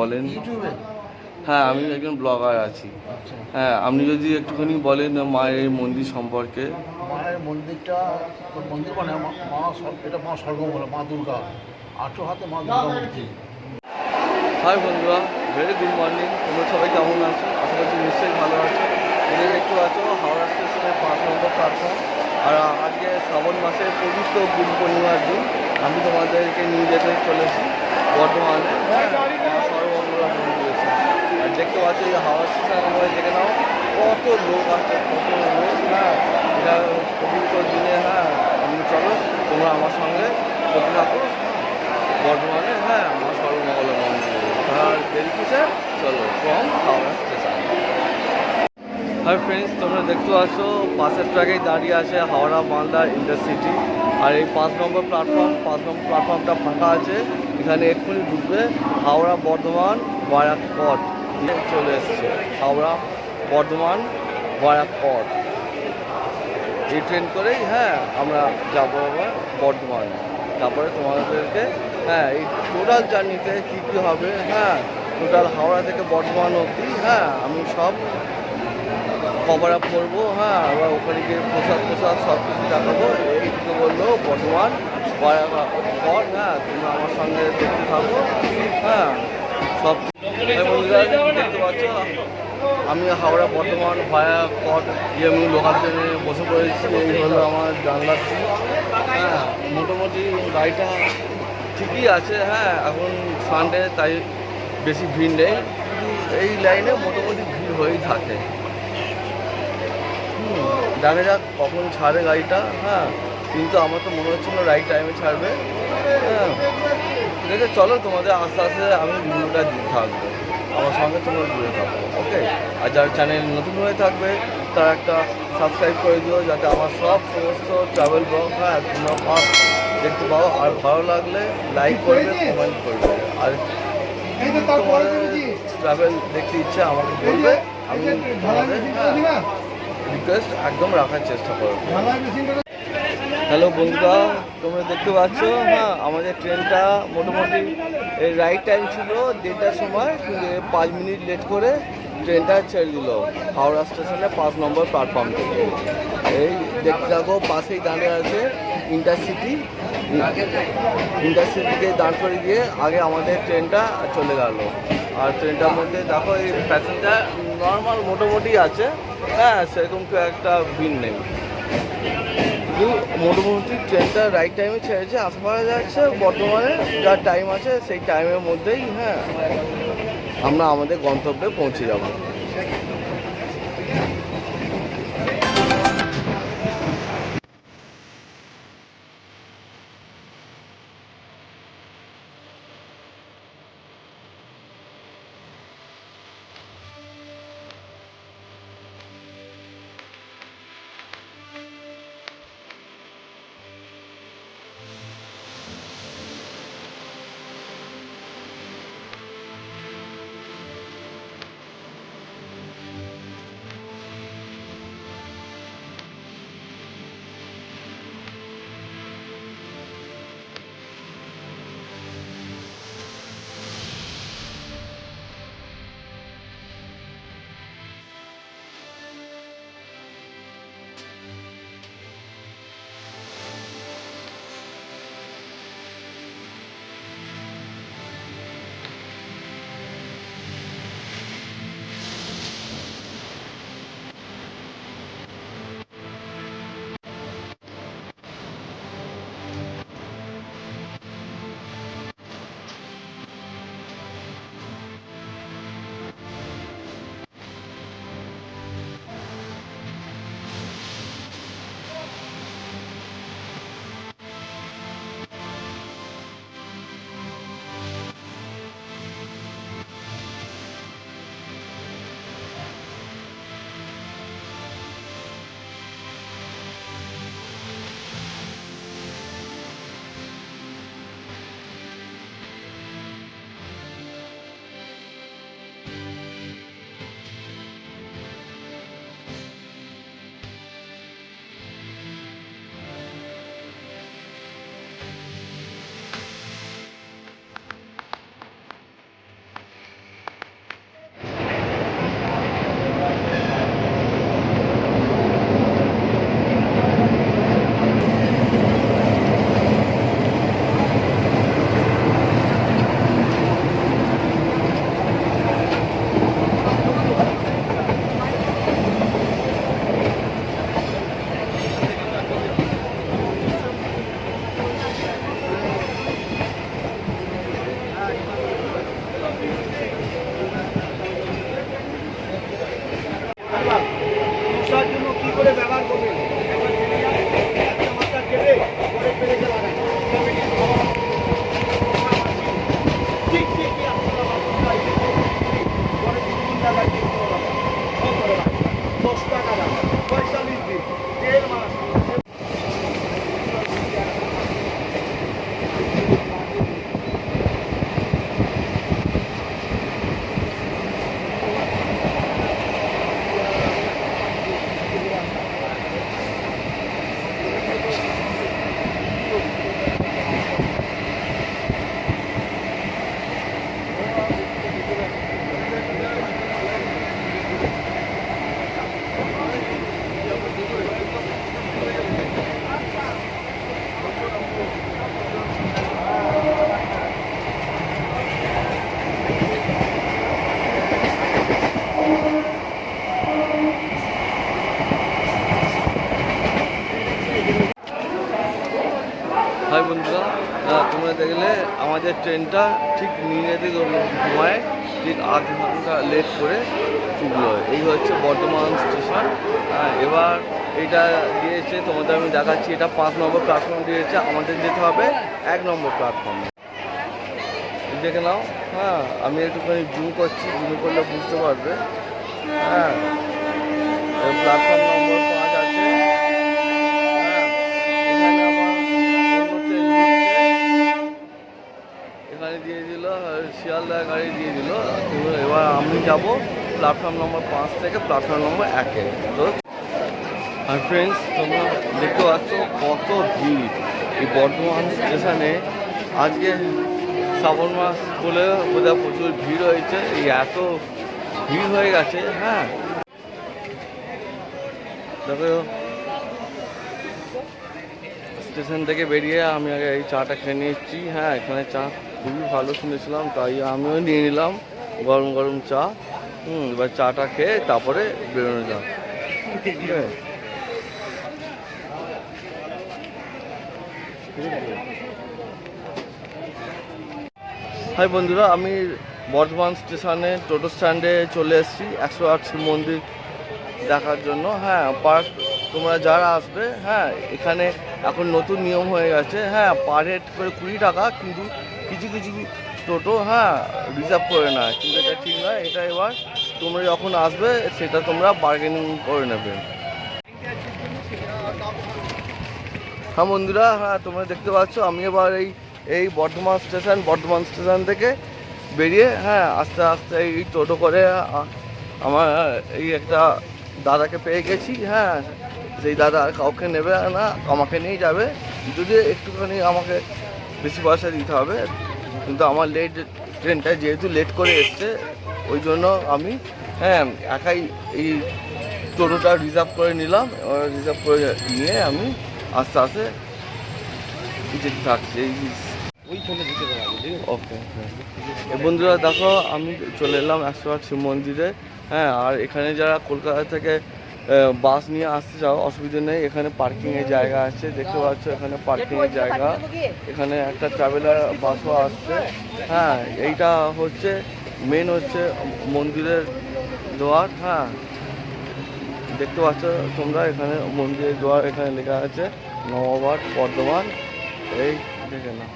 বলেন। হ্যাঁ আমি একজন ব্লগার আছি। আচ্ছা। হ্যাঁ আপনি যদি একটুখানি বলেন মায়ের এই মন্দির সম্পর্কে। মায়ের মন্দিরটা মন্দির মানে মা এটা মা স্বর্গ বলে মা দুর্গা। আঠেরো হাতে মা দুর্গা মূর্তি। হাই বন্ধুরা ভেরি গুড মর্নিং তোমরা সবাই কেমন আছো? আশা করছি নিশ্চয়ই ভালো আছো। এদের একটু পাচ্ছ হাওড়া স্টেশনের পাঁচ নম্বর প্ল্যাটফর্ম আর আজকে শ্রাবণ মাসের পবিত্র গুরু পূর্ণিমার দিন। আমি তোমাদেরকে নিয়ে যেতে চলেছি বর্ধমানে। হ্যাঁ মা সর্বমঙ্গলা মন্দিরেছে আর দেখতে পাচ্ছ যে হাওড়া স্টেশন আমরা দেখে নাও কত লোক আছে কত লোক হ্যাঁ এটা পবিত্র দিনে হ্যাঁ চলো তোমরা আমার সঙ্গে করতে থাকো বর্ধমানে হ্যাঁ মা সর্বমঙ্গলা মন্দির আর দেরি কিসে চলো from Howrah station hi friends তোমরা দেখতে পাচ্ছ, পাশের ট্র্যাকেই দাঁড়িয়ে আছে হাওড়া মালদা ইন্টারসিটি আর এই পাঁচ নম্বর প্ল্যাটফর্ম পাঁচ নম্বর প্ল্যাটফর্মটা ফাঁকা আছে। এখানে এক্ষুনি ঢুকবে হাওড়া বর্ধমান বারাকপট চলে এসছে হাওড়া বর্ধমান বারাকপট এই ট্রেন করেই হ্যাঁ আমরা যাব আবার বর্ধমান। তারপরে তোমাদেরকে হ্যাঁ এই টোটাল জার্নিতে কী কী হবে হ্যাঁ টোটাল হাওড়া থেকে বর্ধমান অবধি হ্যাঁ আমি সব কভার আপ করব হ্যাঁ আবার ওখানে গিয়ে প্রসাদ প্রসাদ সব কিছু দেখাবো। এইটুকু বলল বর্ধমান হ্যাঁ তোমরা আমার সঙ্গে দেখতে থাকো হ্যাঁ সব বন্ধুরা দেখতে পাচ্ছ আমি হাওড়া বর্ধমান ভায়া কট ইএমইউ লোকাল ট্রেনে বসে পড়েছি, এই হলো আমার জানলার হ্যাঁ মোটামুটি গাড়িটা ঠিকই আছে হ্যাঁ এখন সানডে তাই বেশি ভিড় নেই। এই লাইনে মোটামুটি ভিড় হয়েই থাকে। দেখা যাক কখন ছাড়ে গাড়িটা হ্যাঁ। কিন্তু আমার তো মনে হচ্ছিল রাইট টাইমে ছাড়বে। হ্যাঁ। ঠিক আছে চলো তোমাদের আস্তে আস্তে আমি ভিডিওটা দিতে থাকব। আমার সঙ্গে তোমরা জুড়ে থাকব ওকে আর যার চ্যানেল নতুন হয়ে থাকবে তারা একটা সাবস্ক্রাইব করে দিও যাতে আমার সব সমস্ত ট্রাভেল ব্লগ হ্যাঁ তোমরা পাও দেখতে পাও। আর ভালো লাগলে লাইক করবে কমেন্ট করবে। আর তোমাদের ট্রাভেল দেখতে ইচ্ছা আমাকে বলবে। আমি তোমাদের হ্যাঁ, রিকোয়েস্ট একদম রাখার চেষ্টা করব হ্যালো বন্ধুরা, তোমরা দেখতে পাচ্ছ? হ্যাঁ আমাদের ট্রেনটা মোটামুটি রাইট টাইম ছিল দেড়টার সময় পাঁচ মিনিট লেট করে ট্রেনটা ছেড়ে দিল হাওড়া স্টেশনে পাঁচ নম্বর প্ল্যাটফর্ম থেকে। এই দেখতে থাকো, পাশেই দাঁড়িয়ে আছে ইন্টারসিটি ইন্টারসিটিকে দাঁড় করে দিয়ে আগে আমাদের ট্রেনটা চলে গেল। আর ট্রেনটার মধ্যে দেখো, এই প্যাসেঞ্জার নর্মাল মোটামুটি আছে। হ্যাঁ সেরকম কেউ একটা ভিড় নেই। মোটামুটি ট্রেনটা রাইট টাইমে ছেড়েছে, আশা করা যাচ্ছে বর্তমানে যা টাইম আছে সেই টাইমের মধ্যেই হ্যাঁ আমরা আমাদের গন্তব্যে পৌঁছে যাব। করে ব্যবহার করবেন। আমাদের ট্রেনটা ঠিক নিয়ে সময়, ঠিক আধ ঘণ্টা লেট করে চুকলো এই হচ্ছে বর্ধমান স্টেশন। এবার এটা দিয়েছে তোমাদের আমি দেখাচ্ছি, এটা পাঁচ নম্বর প্ল্যাটফর্ম দিয়েছে, আমাদের যেতে হবে এক নম্বর প্ল্যাটফর্মে দেখে নাও হ্যাঁ আমি একটুখানি জুম করছি জুম করলে বুঝতে পারবে। হ্যাঁ প্ল্যাটফর্ম যাব প্ল্যাটফর্ম নম্বর পাঁচ থেকে প্ল্যাটফর্ম নম্বর একে। তো আর ফ্রেন্ডস তোমরা দেখতে পাচ্ছ কত ভিড় এই বর্ধমান স্টেশনে। আজকে শ্রাবণ মাস বলে বোধহয় প্রচুর ভিড় হয়েছে। এই এত ভিড় হয়ে গেছে হ্যাঁ। দেখো, স্টেশন থেকে বেরিয়ে আমি আগে এই চাটা খেয়ে নিয়েছি হ্যাঁ এখানে চা খুবই ভালো শুনেছিলাম, তাই আমিও নিয়ে নিলাম। গরম গরম চা, হুম, এবার চাটা খেয়ে তারপরে বেরোনো যাক। হাই বন্ধুরা, আমি বর্ধমান স্টেশনে টোটো স্ট্যান্ডে চলে এসেছি, একশো আট মন্দির দেখার জন্য। হ্যাঁ পার্ক, তোমরা যারা আসবে হ্যাঁ এখানে এখন নতুন নিয়ম হয়ে গেছে। হ্যাঁ পার হেড করে কুড়ি টাকা, কিন্তু কিছু কিছু টোটো হ্যাঁ রিজার্ভ করে না কিন্তু এটা ঠিক নয়, এটা এবার তোমরা যখন আসবে, সেটা তোমরা বার্গেনিং করে নেবে। হ্যাঁ বন্ধুরা হ্যাঁ তোমরা দেখতে পাচ্ছ, আমি এবার এই এই বর্ধমান স্টেশন বর্ধমান স্টেশন থেকে বেরিয়ে হ্যাঁ আস্তে আস্তে এই টোটো করে আমার, এই একটা দাদাকে পেয়ে গেছি হ্যাঁ সেই দাদা আর কাউকে নেবে না, আমাকে নিয়েই যাবে। যদি একটুখানি আমাকে বেশি পয়সা দিতে হবে কিন্তু আমার লেট ট্রেনটা যেহেতু লেট করে এসছে ওই জন্য আমি হ্যাঁ একাই এই টোটোটা রিজার্ভ করে নিলাম রিজার্ভ করে নিয়ে আমি আস্তে আস্তে যেতে থাকছি এই ওকে বন্ধুরা দেখো আমি চলে এলাম একশো আট শিব মন্দিরে হ্যাঁ আর এখানে যারা কলকাতা থেকে বাস নিয়ে আসতে চাও অসুবিধা নেই। এখানে পার্কিংয়ের জায়গা আছে, দেখতে পাচ্ছ এখানে পার্কিংয়ের জায়গা। এখানে একটা ট্রাভেলার বাসও আসছে। হ্যাঁ এইটা হচ্ছে মেন হচ্ছে মন্দিরের দোয়ার। হ্যাঁ দেখতে পাচ্ছ তোমরা এখানে মন্দিরের দোয়ার এখানে লেখা আছে নববাট বর্ধমান। এই দেখে না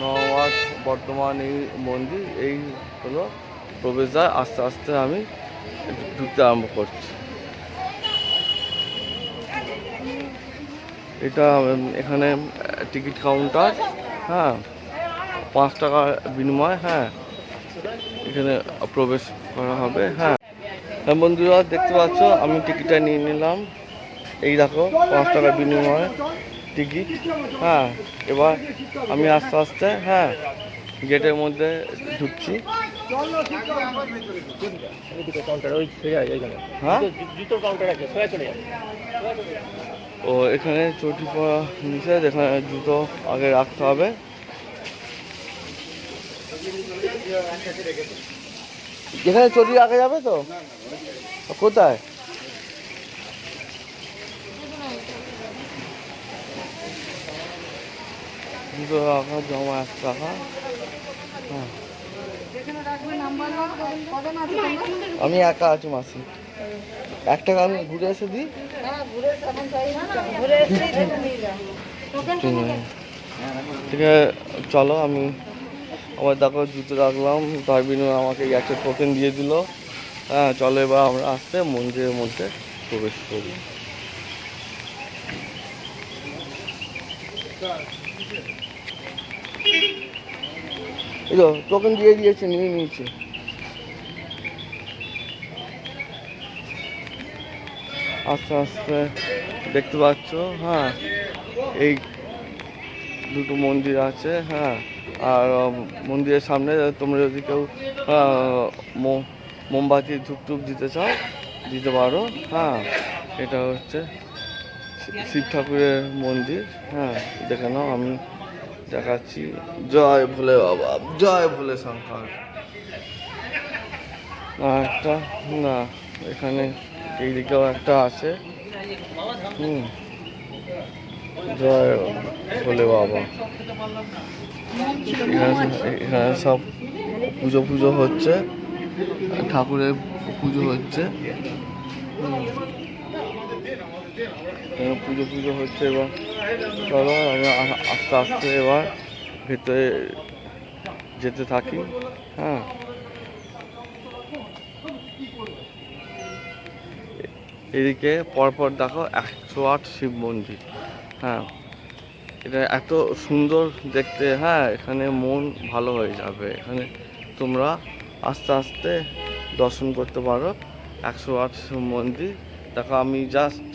নওয়াজ বর্তমান এই মন্দির, এই হলো প্রবেশদ্বার। আস্তে আস্তে আমি ঢুকতে আরম্ভ করছি। এটা এখানে টিকিট কাউন্টার হ্যাঁ পাঁচ টাকার বিনিময় হ্যাঁ এখানে প্রবেশ করা হবে হ্যাঁ। হ্যাঁ বন্ধুরা দেখতে পাচ্ছ আমি টিকিটটা নিয়ে নিলাম। এই দেখো পাঁচ টাকার বিনিময়ে টিকিট হ্যাঁ এবার আমি আস্তে আস্তে হ্যাঁ গেটের মধ্যে ঢুকছি। হ্যাঁ? ও এখানে চটি পরা নিষেধ এখানে জুতো আগে রাখতে হবে। এখানে চটি রাখা যাবে তো? কোথায়? জুতো রাখা জমা এক টাকা হ্যাঁ। আমি একা আছি মাসি। এক টাকা আমি ঘুরে এসে দিই? ঠিক আছে। চলো, আমি আমার দেখো জুতো রাখলাম। বিনিময়ে আমাকে একটা টোকেন দিয়ে দিল। হ্যাঁ চলো এবার আমরা আসতে মন্দিরের মধ্যে প্রবেশ করি। টোকেন দিয়ে দিয়েছে, নিয়ে নিয়েছে। আস্তে আস্তে দেখতে পাচ্ছ হ্যাঁ এই দুটো মন্দির আছে হ্যাঁ আর মন্দিরের সামনে তোমরা যদি কেউ মোমবাতি ধূপ টুপ দিতে চাও, দিতে পারো হ্যাঁ এটা হচ্ছে শিব ঠাকুরের মন্দির হ্যাঁ দেখে নাও, আমি দেখাচ্ছি, জয় ভোলে বাবা, জয় ভোলে শঙ্কর। একটা, না, এখানে এইদিকেও একটা আছে। হুম। জয় ভোলে বাবা। এখানে সব পুজো পুজো হচ্ছে ঠাকুরের পুজো হচ্ছে। পুজো পুজো হচ্ছে এবার। চলো আমি আস্তে আস্তে এবার ভেতরে যেতে থাকি। হ্যাঁ। এদিকে পরপর দেখো একশো আট শিব মন্দির। হ্যাঁ এটা এত সুন্দর দেখতে হ্যাঁ এখানে মন ভালো হয়ে যাবে। এখানে তোমরা আস্তে আস্তে দর্শন করতে পারো একশো আট শিব মন্দির। দেখো, আমি জাস্ট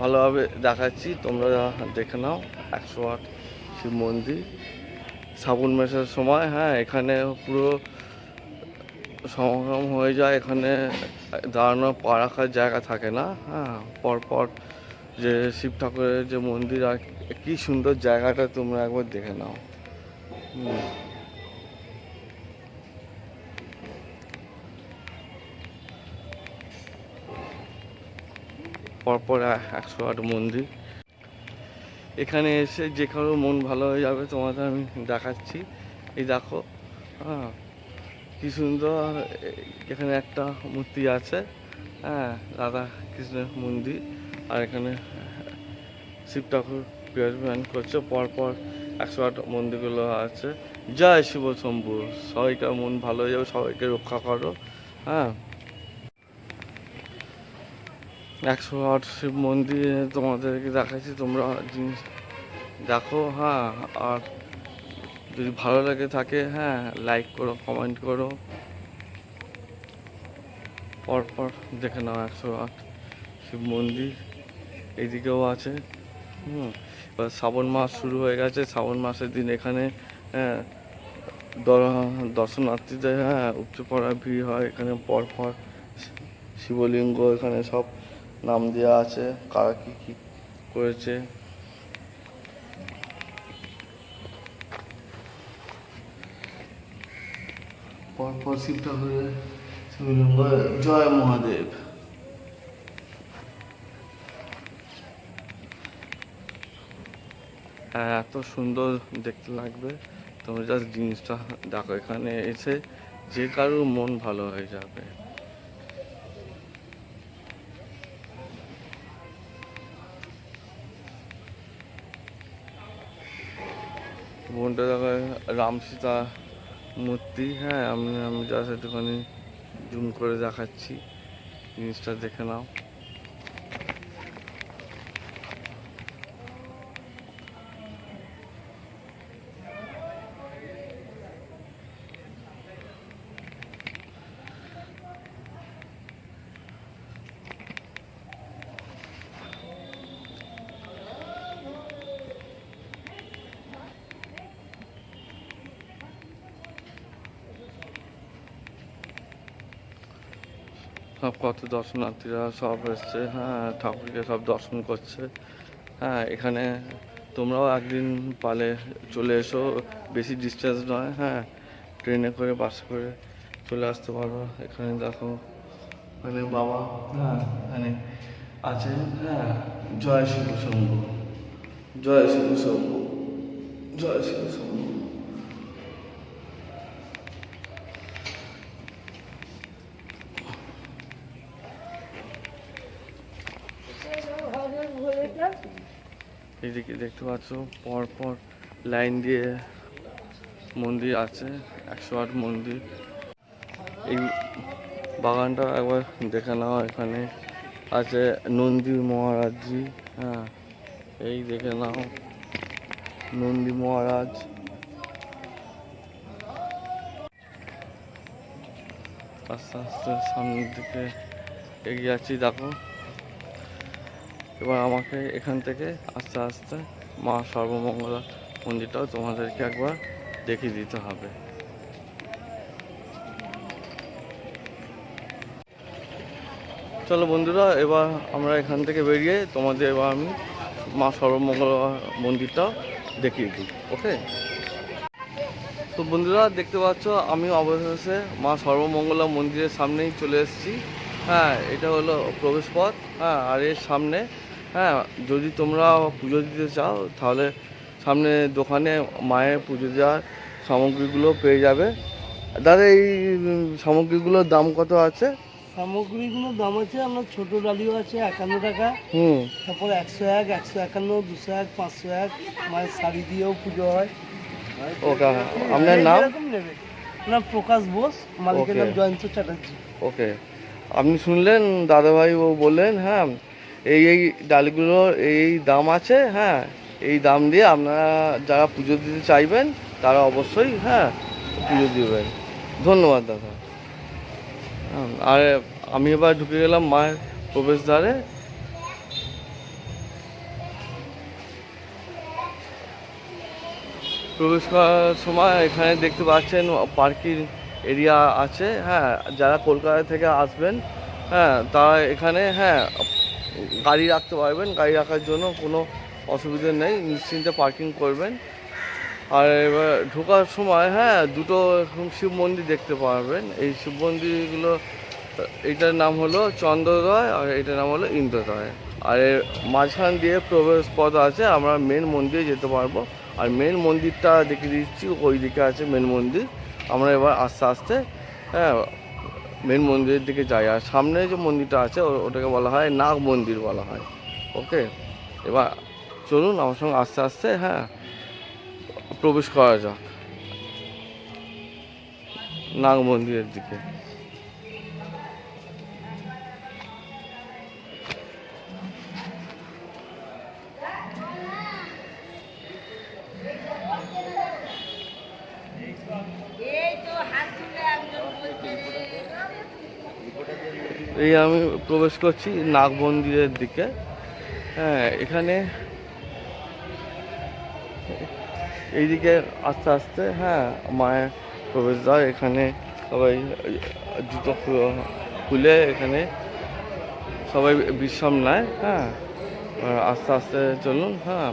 ভালোভাবে দেখাচ্ছি, তোমরা দেখে নাও একশো আট শিব মন্দির। শ্রাবণ মাসের সময় হ্যাঁ এখানে পুরো সমাগম হয়ে যায়, এখানে দাঁড়ানোর পা রাখার জায়গা থাকে না হ্যাঁ? পরপর যে শিব ঠাকুরের যে মন্দির, আর কি সুন্দর জায়গাটা তোমরা একবার দেখে নাও। পরপর একশো আট মন্দির। এখানে এসে যে কারও মন ভালো হয়ে যাবে তোমাদের আমি দেখাচ্ছি। এই দেখো হ্যাঁ? কি সুন্দর, এখানে একটা মূর্তি আছে হ্যাঁ রাধা কৃষ্ণের মন্দির, আর এখানে শিব ঠাকুর বিরাজমান করছে, পরপর একশো আট মন্দিরগুলো আছে। জয় শিব শম্ভু সবাইকার মন ভালো হয়ে যাবে, সবাইকে রক্ষা করো হ্যাঁ। একশো আট শিব মন্দির তোমাদেরকে দেখাচ্ছি, তোমরা জিনিস দেখো হ্যাঁ আর যদি ভালো লাগে থাকে হ্যাঁ লাইক করো কমেন্ট করো। পরপর দেখে নাও একশো আট। শিব মন্দির এইদিকেও আছে। হুম, এবার শ্রাবণ মাস শুরু হয়ে গেছে। শ্রাবণ মাসের দিন এখানে হ্যাঁ দর্শনার্থীদের হ্যাঁ উপচে পড়া ভিড় হয়। এখানে পরপর শিবলিঙ্গ এখানে সব নাম দেওয়া আছে। কারা কী কী করেছে। পরপর শিব ঠাকুরের শিবলিঙ্গ জয় মহাদেব। হ্যাঁ এত সুন্দর দেখতে লাগবে। তোমরা জাস্ট জিনিসটা দেখো এখানে এসে যে কারোর মন ভালো হয়ে যাবে। বোনটা দেখো রাম সীতা মূর্তি হ্যাঁ আমি আমি জাস্ট একটুখানি জুম করে দেখাচ্ছি। জিনিসটা দেখে নাও। কত দর্শনার্থীরা সব এসছে হ্যাঁ ঠাকুরকে সব দর্শন করছে। হ্যাঁ এখানে তোমরাও একদিন পালে চলে এসো, বেশি ডিস্টেন্স নয় হ্যাঁ ট্রেনে করে বাসে করে চলে আসতে পারো। এখানে দেখো মানে বাবা হ্যাঁ এখানে আছে হ্যাঁ জয় শিব শম্ভু জয় শিব শম্ভু জয় শিব শম্ভু এদিকে দেখতে পাচ্ছ পর পর লাইন দিয়ে মন্দির আছে একশো আট মন্দির। এই বাগানটা একবার দেখে নাও, এখানে আছে নন্দী মহারাজজি হ্যাঁ এই দেখে নাও, নন্দী মহারাজ। আস্তে আস্তে সামনের দিকে এগিয়ে আছি, দেখো। এবার আমাকে এখান থেকে আস্তে আস্তে মা সর্বমঙ্গলা মন্দিরটাও তোমাদেরকে একবার দেখিয়ে দিতে হবে। চলো বন্ধুরা, এবার আমরা এখান থেকে বেরিয়ে তোমাদের এবার আমি মা সর্বমঙ্গলা মন্দিরটাও দেখিয়ে দিই, ওকে? তো বন্ধুরা, দেখতে পাচ্ছ, আমি অবশেষে মা সর্বমঙ্গলা মন্দিরের সামনেই চলে এসেছি। হ্যাঁ এটা হলো প্রবেশপথ হ্যাঁ আর এর সামনে হ্যাঁ যদি তোমরা পুজো দিতে চাও তাহলে সামনে দোকানে মায়ের পুজো দেওয়ার সামগ্রীগুলো পেয়ে যাবে। দাদা এই সামগ্রীগুলোর দাম কত আছে? সামগ্রীগুলোর দাম আছে আপনার ছোট ডালিও আছে একান্ন টাকা। হুম। তারপর একশো এক একশো একান্ন দুশো এক পাঁচশো এক। মায়ের শাড়ি দিয়েও পুজো হয়। ওকে আপনার নাম? আপনার প্রকাশ বোস মালিকের নাম জয়ন্ত চ্যাটার্জি। ওকে। আপনি শুনলেন দাদাভাই ও বললেন হ্যাঁ এই এই ডালগুলোর এই দাম আছে হ্যাঁ। এই দাম দিয়ে আপনারা যারা পুজো দিতে চাইবেন, তারা অবশ্যই হ্যাঁ পুজো দিবেন। ধন্যবাদ, দাদা। আর আমি এবার ঢুকে গেলাম মায়ের প্রবেশদ্বারে। প্রবেশ করার সময় এখানে দেখতে পাচ্ছেন পার্কিং এরিয়া আছে হ্যাঁ। যারা কলকাতা থেকে আসবেন হ্যাঁ তারা এখানে হ্যাঁ গাড়ি রাখতে পারবেন, গাড়ি রাখার জন্য কোনো অসুবিধে নেই, নিশ্চিন্তে পার্কিং করবেন। আর এবার ঢোকার সময় হ্যাঁ দুটো শিব মন্দির দেখতে পারবেন। এই শিব মন্দিরগুলো, এটার নাম হলো চন্দ্রদয় আর এটার নাম হলো ইন্দ্রদয়। আর এর মাঝখান দিয়ে প্রবেশ পথ আছে, আমরা মেন মন্দিরে যেতে পারব। আর মেন মন্দিরটা দেখে দিচ্ছি ওই দিকে আছে মেন মন্দির। আমরা এবার আস্তে আস্তে হ্যাঁ মেন মন্দিরের দিকে যাই আর সামনে যে মন্দিরটা আছে ওটাকে বলা হয় নাগ মন্দির বলা হয়। ওকে এবার চলুন, আমার সঙ্গে আস্তে আস্তে হ্যাঁ প্রবেশ করা যাক। নাগ মন্দিরের দিকে। এই আমি প্রবেশ করছি নাগ মন্দিরের দিকে। হ্যাঁ এখানে এইদিকে আস্তে আস্তে হ্যাঁ মায়ের প্রবেশদ্বার এখানে সবাই জুতো খুলে এখানে সবাই বিশ্রাম নেয় হ্যাঁ। আস্তে আস্তে চলুন হ্যাঁ।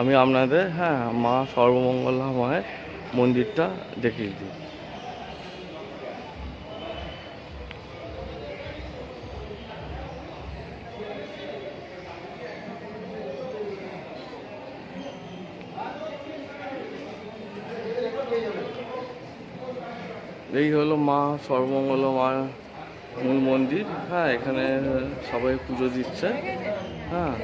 আমি আপনাদের হ্যাঁ মা সর্বমঙ্গলা মায়ের মন্দিরটা দেখিয়ে দিই। এই হলো মা সর্বমঙ্গল মা মূল মন্দির। হ্যাঁ এখানে সবাই পুজো দিচ্ছে। হ্যাঁ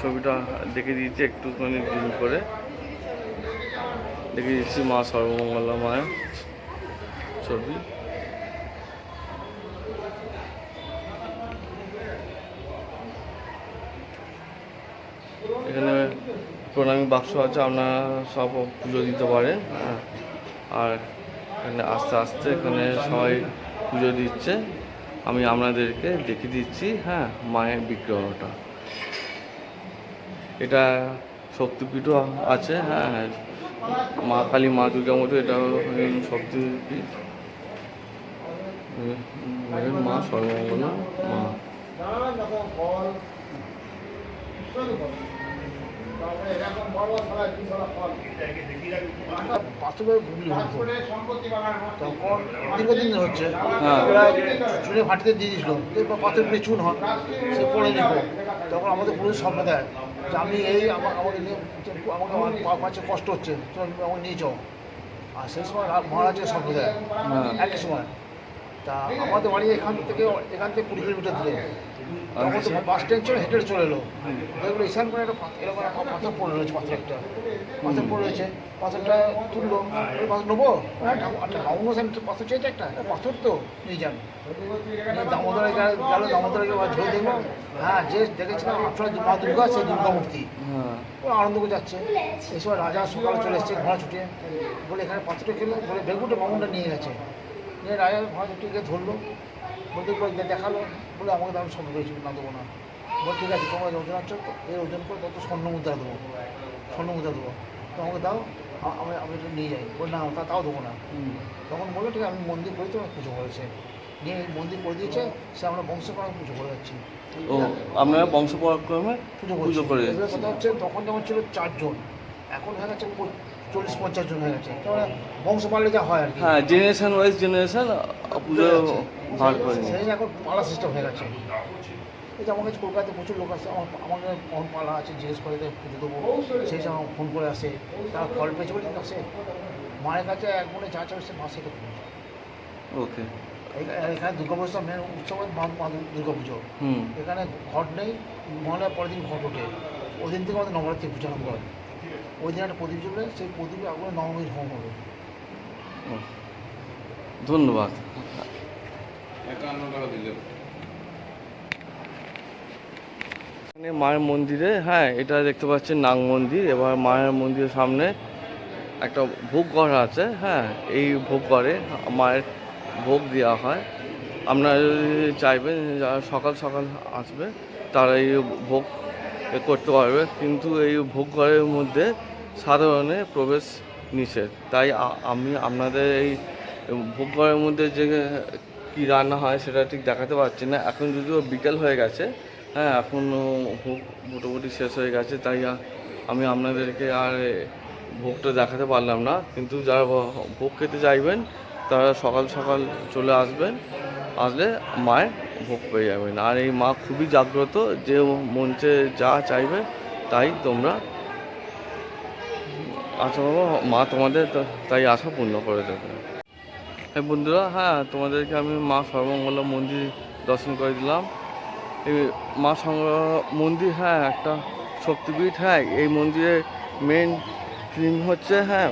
ছবিটা দেখে দিয়েছি একটুখানি জুম করে। দেখে দিচ্ছি মা সর্বমঙ্গলা মায়ের ছবি। এখানে প্রণামী বাক্স আছে, আপনারা সব পুজো দিতে পারেন। হ্যাঁ আর এখানে আস্তে আস্তে এখানে সবাই পুজো দিচ্ছে। আমি আপনাদেরকে দেখিয়ে দিচ্ছি হ্যাঁ মায়ের বিগ্রহটা। এটা শক্তিপীঠও আছে হ্যাঁ হ্যাঁ। মা কালী, মা দুর্গা মতো এটা শক্তিপীঠ। মা সর্বমঙ্গলা, মা। তখন দীর্ঘদিন হচ্ছে। হ্যাঁ। চুনে ফাটিতে দিয়ে দিয়েছিল। পাথর পেয়ে চুন হয়। সে পড়ে তখন আমাদের পুরো স্বপ্ন দেয় যে আমি এই আমা- আমাকে আমাকে আমার কষ্ট হচ্ছে। আমাকে নিয়ে যাও। আর সেই সময় মহারাজের স্বপ্ন দেয়। হ্যাঁ। একই সময়। তা আমাদের বাড়ি এখান থেকে এখান থেকে কুড়ি কিলোমিটার দূরে। তখন তো বাস স্ট্যান্ড ছিল হেঁটে চলে এলো। করে একটা পাথর- এরকম একটা পাথর পড়ে রয়েছে পাথর একটা। পাথর পড়ে রয়েছে পাথরটা তুললো। পাথর নেব? হ্যাঁ একটা বাউন্ন সেন্ট পাথর চেয়েছে একটা পাথর তো নিয়ে যান। দামোদরে গেল দামোদরে ধরে দেখল। হ্যাঁ যে দেখেছিলাম আসলে মা দুর্গা সেই দুর্গা মূর্তি। হ্যাঁ। আনন্দ করে যাচ্ছে। এই সময় রাজা সকালে চলে এসছে ঘোড়া ছুটে। বলে এখানে পাথরটা খেলো। বলে বেগুনটা বামুনটা নিয়ে গেছে। নিয়ে রাজা ঘোড়া ছুটে গিয়ে ধরলো। বলতে বলে দেখাল বলে আমাকে তো আমি স্বর্ণ করেছি না দেবো না। বল ঠিক আছে তোমরা ওজন আছো এই ওজন করে তত স্বর্ণ মুদ্রা দেবো স্বর্ণ মুদ্রা দেবো। তো আমাকে দাও আমি আমি এটা নিয়ে যাই। বলে না তা তাও দেবো না। তখন বলল ঠিক আমি মন্দির করি তো পুজো করেছে নিয়ে মন্দির করে দিয়েছে সে আমরা বংশ করে পুজো করে যাচ্ছি। ও আপনারা বংশ পরাক্রমে পুজো পুজো করে কথা হচ্ছে তখন যেমন ছিল চারজন এখন হয়ে গেছে চল্লিশ পঞ্চাশ জন হয়ে গেছে। বংশ পাল্লে যা হয় আর কি। হ্যাঁ জেনারেশন ওয়াইজ জেনারেশন পুজো ভাগ করে সেই এখন পালা সিস্টেম হয়ে গেছে। এই যে আমার কাছে কলকাতায় প্রচুর লোক আমার আমাকে পালা আছে জিজ্ঞেস করে পুজো দেবো সেই সময় ফোন করে আসে। তারা ফল পেয়েছে বলে আসে। মায়ের কাছে এক মনে যা চাবে সে মা সেটা পুজো ওকে এখানে দুর্গাপুজো মেন উৎসব এখানে ঘট নেই মহালয়ার পরের দিন ঘট ওঠে। ওই দিন থেকে আমাদের নবরাত্রি পূজা হয়। ওই দিন একটা প্রদীপ জ্বলবে সেই প্রদীপে আগুনে নবমীর হোম হবে ধন্যবাদ। এখানে মায়ের মন্দিরে হ্যাঁ এটা দেখতে পাচ্ছেন নাগ মন্দির এবার মায়ের মন্দিরের সামনে একটা ভোগ ঘর আছে হ্যাঁ এই ভোগ ঘরে মায়ের ভোগ দেওয়া হয়। আপনারা যদি চাইবেন যারা সকাল সকাল আসবে তারা এই ভোগ করতে পারবে। কিন্তু এই ভোগ ঘরের মধ্যে সাধারণে প্রবেশ নিষেধ। তাই আমি আপনাদের এই ভোগ ঘরের মধ্যে যে কী রান্না হয় সেটা ঠিক দেখাতে পারছি না। এখন যদিও বিকেল হয়ে গেছে হ্যাঁ এখন ভোগ মোটামুটি শেষ হয়ে গেছে, তাই আমি আপনাদেরকে আর ভোগটা দেখাতে পারলাম না। কিন্তু যারা ভোগ খেতে চাইবেন, তারা সকাল সকাল চলে আসবেন। আসলে মায়ের ভোগ পেয়ে যাবেন আর এই মা খুবই জাগ্রত যে মঞ্চে যা চাইবে তাই তোমরা আশা করব মা তোমাদের তাই আশা পূর্ণ করে দেবে। হ্যাঁ বন্ধুরা হ্যাঁ তোমাদেরকে আমি মা সর্বমঙ্গলা মন্দির দর্শন করে দিলাম। এই মা সর্ব মন্দির হ্যাঁ একটা শক্তিপীঠ হ্যাঁ এই মন্দিরের মেন থিম হচ্ছে হ্যাঁ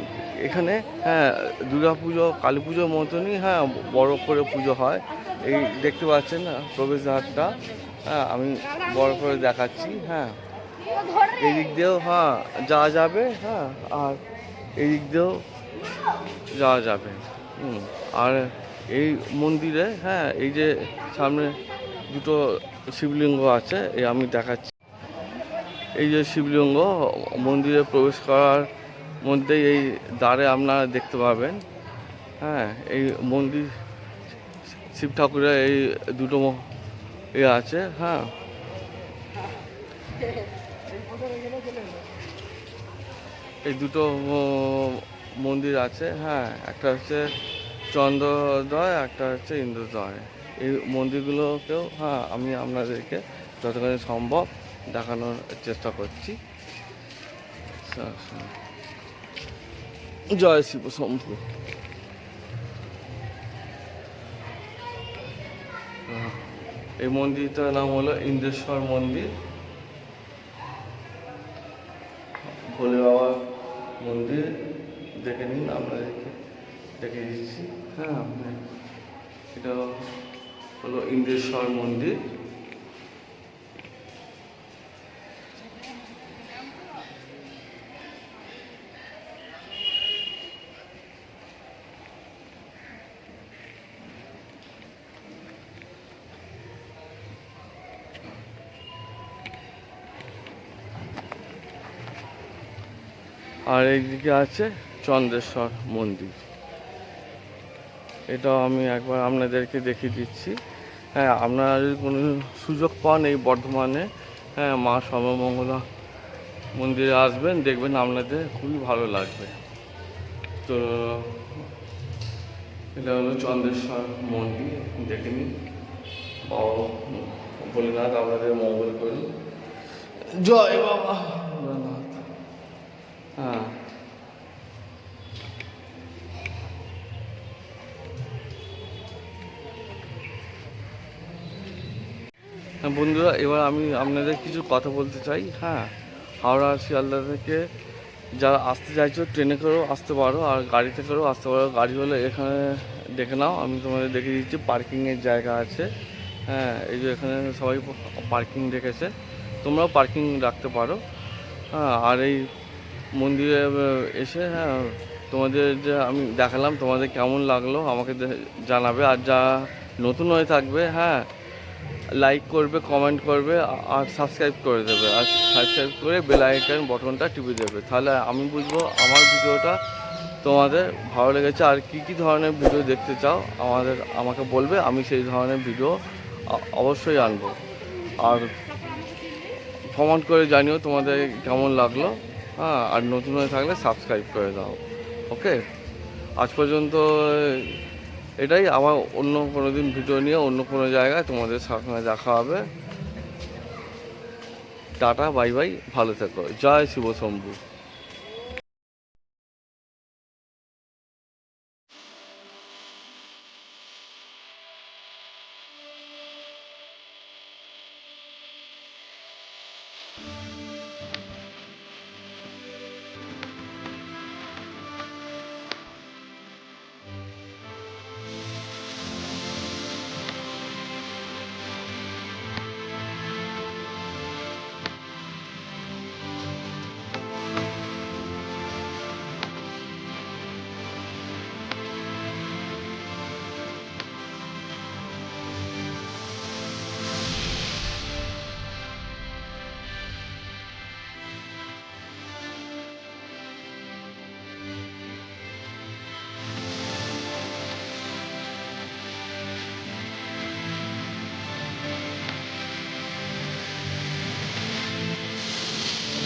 এখানে হ্যাঁ দুর্গা পুজো, কালী পুজোর মতনই হ্যাঁ বড় করে পুজো হয়। এই দেখতে পাচ্ছেন প্রবেশদ্বারটা। হ্যাঁ আমি বড় করে দেখাচ্ছি হ্যাঁ। এই দিক দিয়েও হ্যাঁ যাওয়া যাবে হ্যাঁ আর এই দিক দিয়েও যাওয়া যাবে। হুম, আর এই মন্দিরে হ্যাঁ এই যে সামনে দুটো শিবলিঙ্গ আছে এই আমি দেখাচ্ছি। এই যে শিবলিঙ্গ, মন্দিরে প্রবেশ করার মধ্যেই এই দ্বারে আপনারা দেখতে পাবেন। হ্যাঁ এই মন্দির শিব ঠাকুরের এই দুটো এ আছে হ্যাঁ। এই দুটো মন্দির আছে হ্যাঁ। একটা হচ্ছে চন্দ্রদয়, একটা হচ্ছে ইন্দ্রদয়। এই মন্দিরগুলোকেও হ্যাঁ আমি আপনাদেরকে যতখানি সম্ভব দেখানোর চেষ্টা করছি। স- স- জয় শিব শম্ভু এই মন্দিরটার নাম হলো ইন্দ্রেশ্বর মন্দির। ভোলে বাবার মন্দির দেখে নিন আপনাদেরকে দেখে দিচ্ছি। হ্যাঁ এটা হলো ইন্দ্রেশ্বর মন্দির। আর এইদিকে আছে চন্দ্রেশ্বর মন্দির। এটাও আমি একবার আপনাদেরকে দেখিয়ে দিচ্ছি। হ্যাঁ আপনারা যদি কোনো সুযোগ পান এই বর্ধমানে হ্যাঁ মা সর্বমঙ্গলা মন্দিরে আসবেন, দেখবেন আপনাদের খুবই ভালো লাগবে। তো এটা হলো চন্দ্রেশ্বর মন্দির, দেখে নিন। বাবা, ভোলেনাথ আপনাদের মঙ্গল করুন। জয় বাবা। হ্যাঁ। হ্যাঁ বন্ধুরা, এবার আমি আপনাদের কিছু কথা বলতে চাই। হ্যাঁ হাওড়া শিয়ালদা থেকে যারা আসতে চাইছো, ট্রেনে করেও আসতে পারো আর গাড়িতে করেও আসতে পারো। গাড়ি হলে এখানে দেখে নাও, আমি তোমাদের দেখে দিচ্ছি, পার্কিংয়ের জায়গা আছে। হ্যাঁ এই যে এখানে সবাই পার্কিং রেখেছে, তোমরাও পার্কিং রাখতে পারো। হ্যাঁ আর এই মন্দিরে এসে হ্যাঁ তোমাদের যে আমি দেখালাম তোমাদের কেমন লাগল, আমাকে জানাবে। আর যা নতুন হয়ে থাকবে হ্যাঁ লাইক করবে কমেন্ট করবে, আর সাবস্ক্রাইব করে দেবে। আর সাবস্ক্রাইব করে বেল বটনটা টিপে দেবে। তাহলে আমি বুঝব আমার ভিডিওটা তোমাদের ভালো লেগেছে। আর কি কি ধরনের ভিডিও দেখতে চাও, আমাদের, আমাকে বলবে, আমি সেই ধরনের ভিডিও অবশ্যই আনব। আর কমেন্ট করে জানিও তোমাদের কেমন লাগল। হ্যাঁ আর নতুন হয়ে থাকলে সাবস্ক্রাইব করে দাও ওকে আজ পর্যন্ত এটাই, আমার অন্য কোনো দিন ভিডিও নিয়ে অন্য কোনো জায়গায় তোমাদের সঙ্গে দেখা হবে। টাটা বাই বাই ভালো থেকো। জয় শিব শম্ভু